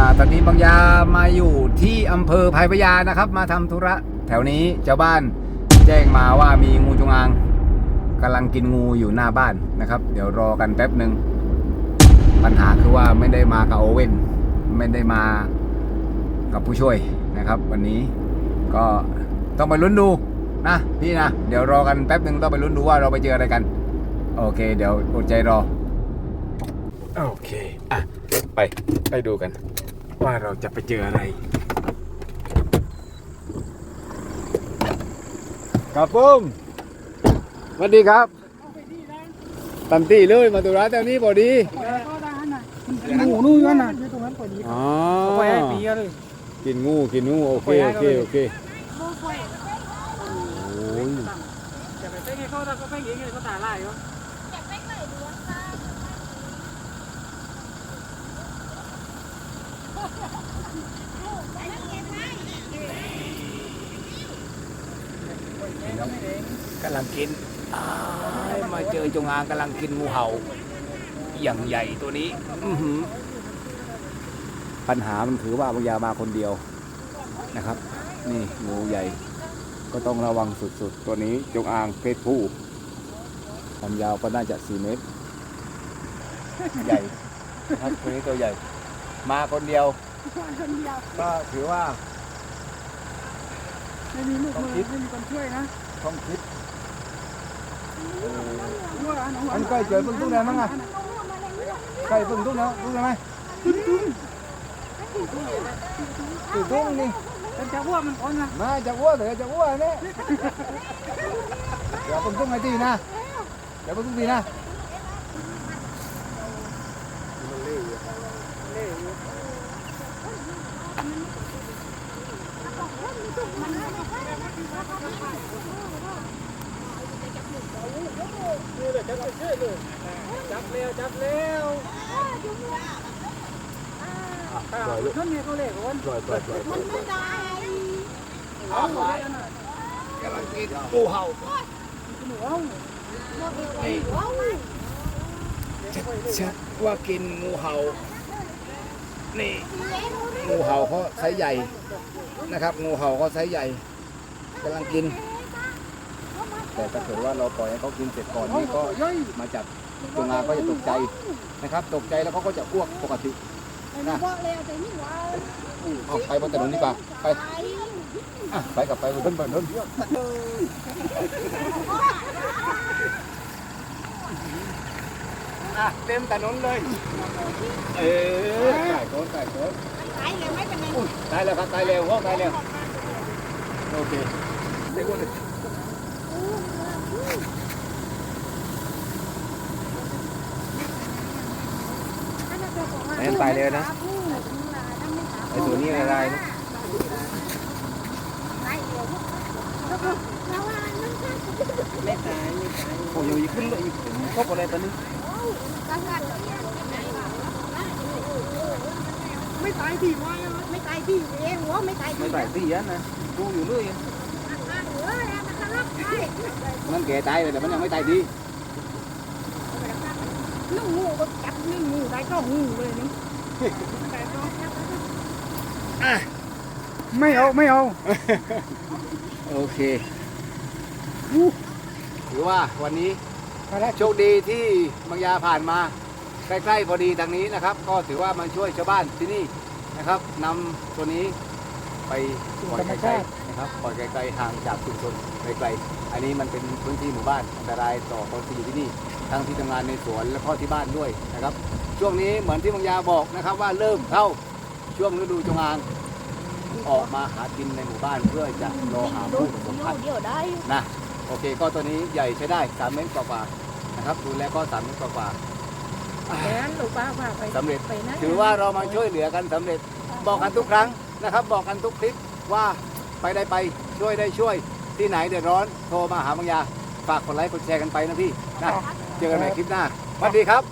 อ่าตอนนี้บางยามาอยู่ที่อำเภอภายพยานะครับ มาทำธุระแถวนี้เจ้าบ้านแจ้งมาว่ามีงูจงอางกำลังกินงูอยู่หน้าบ้านนะครับ เดี๋ยวรอกันแป๊บหนึ่งปัญหาคือว่าไม่ได้มากับโอเว่นไม่ได้มากับผู้ช่วยนะครับ วันนี้ก็ต้องไปลุ้นดูนะพี่นะ เดี๋ยวรอกันแป๊บหนึ่งต้องไปลุ้นดูว่าเราไปเจออะไรกัน โอเค เดี๋ยวอดใจรอ โอเค อะ ไปไปดูกัน ว่าเราจะไปเจออะไรครับผมสวัสดีครับตันตี้เลยมาตุร้านแถวนี้พอดีหมูนู่นนั่นน่ะอยู่ตรงนั้นพอดีอ๋อไปให้ปีเลยกินงูกินงูโอเคโอเคโอเคโอ้ยจะไปเป้งให้เขาถ้าเขาเป้งเองเขาตายไล่เขา กำลังกินมาเจอจงอางกำลังกินงูเห่า อย่างใหญ่ตัวนี้ปัญหามันคือว่าบางยามาคนเดียวนะครับ นี่งูใหญ่ ก็ต้องระวังสุดๆ ตัวนี้จงอางเพศผู้ความยาวก็น่าจะ 4 เมตร ใหญ่ครับตัวนี้ตัวใหญ่ มาคนเดียวก็ถือว่า ไม่มีลูกมือไม่มีคนช่วยนะต้องคิดว่าอันนั้นอันใกล้เจอพึ่งตุ้งไหนมั้งอะใกล้พึ่งตุ้งนะตุ้งไหมตุ้งตุ้งนี่เป็นจะว่ามั นอ่อนนะมาจะอ้วนเหรอจะอ้วนเนี่ยเดี๋ยวพึ่งตุ้งไอ้ทีนะเดี๋ยวพึ่งตุ้งทีนะจับเร็วจับเร็วท่านเนี่ยเขาเล็กคนปล่อยปล่อยปล่อยมันไม่ได้เอาไว้นะกำลังกินงูเห่าหนูเอาชัดว่ากินงูเห่า นี่งูเห่าเขาไซส์ใหญ่นะครับ งูเห่าเขาไซส์ใหญ่กำลังกิน แต่ถ้าเกิดว่าเราปล่อยให้เขากินเสร็จก่อนนี่ก็มาจับจงาก็จะตกใจนะครับ ตกใจแล้วเขาก็จะอ้วกปกตินี่บอกแล้วแต่นี่ว่าเอาไปบนถนนดีกว่าไปไปกลับไปบนถนบนถนน อะเต็มถนนเลย เออใส่โค้ดใส่โค้ดตายเลยไม่เป็นไรอุ้ยตายแล้วครับตายเร็วห้องตายเร็วโอเคเดี๋ยวก่อนเลยไอ้ตัวนี้อะไรนะไม่ตายไม่ตายโอ้ยขึ้นเลยครบอะไรตอนนี้ ไม่ตายดีว่าไม่ตายที่เองหัวไม่ตายที่ไม่ตายดีอะนะดูอยู่เรื่อยหัวแล้วมันทะเลาะได้มันแก่ตายเลยแต่มันยังไม่ตายดีนึ่งงูก็จับนึ่งงูได้ก็งูเลยนี่ไม่เอาไม่เอาโอเคถือว่าวันนี้ โชคดีที่บางยาผ่านมาใกล้ๆพอดีทางนี้นะครับ ก็ถือว่ามาช่วยชาวบ้านที่นี่นะครับนำตัวนี้ไปปล่อยไกลๆนะครับปล่อยไกลๆห่างจากชุมชนไกลๆอันนี้มันเป็นพื้นที่หมู่บ้านอันตรายต่อคนที่อยู่ที่นี่ทั้งที่ทำงานในสวนและก็ที่บ้านด้วยนะครับ ช่วงนี้เหมือนที่บางยาบอกนะครับว่าเริ่มเข้าช่วงฤดูจงอางออกมาหากินในหมู่บ้านเพื่อจะรอหาผู้ผสมพันธุ์นะโอเคก็ตัวนี้ใหญ่ใช้ได้3เมตรกว่าๆ ครับดูแลก็3เมตรกว่าแต่นั้นลูกป้าพาไปๆสำเร็จ ไปนะถือว่าเรามาช่วยเหลือกันสำเร็จ บอกกันทุกครั้งนะครับ บอกกันทุกคลิปว่าไปได้ไปช่วยได้ช่วย ที่ไหนเดือดร้อนโทรมาหาบางยาฝากกดไลค์กดแชร์กันไปนะพี่นะเจอกันใหม่คลิปหน้าสวัสดีครับ